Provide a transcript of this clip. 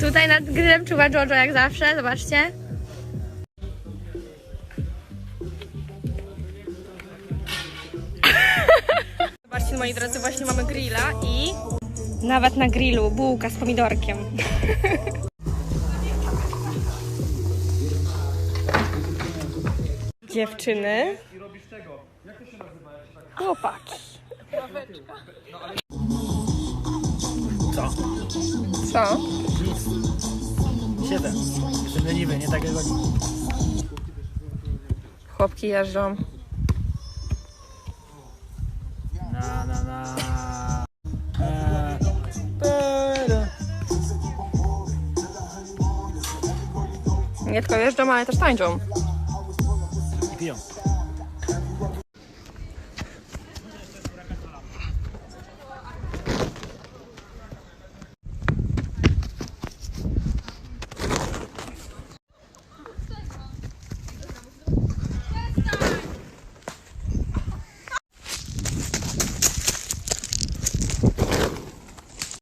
Tutaj nad grillem czuwa Jojo jak zawsze, zobaczcie. Zobaczcie moi drodzy, właśnie mamy grilla i nawet na grillu bułka z pomidorkiem. Dziewczyny. Chłopaki. Co? Co? Siedem. Jestem leniwy, nie takiego. Chłopki jeżdżą. Na, na, na. Nie tylko jeżdżą, ale też tańczą. I piją.